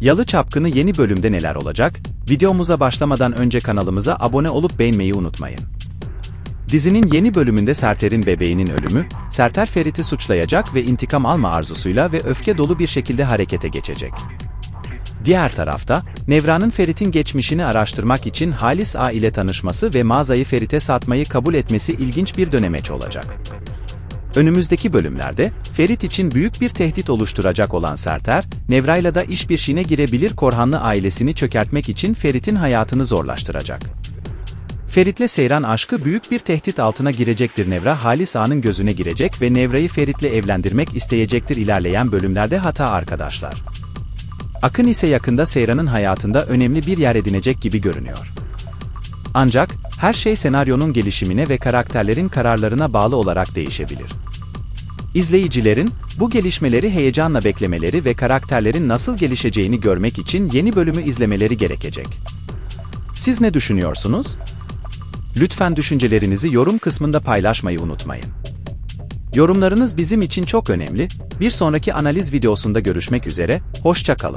Yalı Çapkını yeni bölümde neler olacak? Videomuza başlamadan önce kanalımıza abone olup beğenmeyi unutmayın. Dizinin yeni bölümünde Serter'in bebeğinin ölümü, Serter Ferit'i suçlayacak ve intikam alma arzusuyla ve öfke dolu bir şekilde harekete geçecek. Diğer tarafta, Nevra'nın Ferit'in geçmişini araştırmak için Halis A ile tanışması ve mağazayı Ferit'e satmayı kabul etmesi ilginç bir dönemeç olacak. Önümüzdeki bölümlerde, Ferit için büyük bir tehdit oluşturacak olan Serter, Nevra'yla da işbirliğine girebilir Korhanlı ailesini çökertmek için Ferit'in hayatını zorlaştıracak. Ferit'le Seyran aşkı büyük bir tehdit altına girecektir Nevra Halis Ağa'nın gözüne girecek ve Nevra'yı Ferit'le evlendirmek isteyecektir ilerleyen bölümlerde hata arkadaşlar. Akın ise yakında Seyran'ın hayatında önemli bir yer edinecek gibi görünüyor. Ancak, her şey senaryonun gelişimine ve karakterlerin kararlarına bağlı olarak değişebilir. İzleyicilerin, bu gelişmeleri heyecanla beklemeleri ve karakterlerin nasıl gelişeceğini görmek için yeni bölümü izlemeleri gerekecek. Siz ne düşünüyorsunuz? Lütfen düşüncelerinizi yorum kısmında paylaşmayı unutmayın. Yorumlarınız bizim için çok önemli. Bir sonraki analiz videosunda görüşmek üzere, hoşça kalın.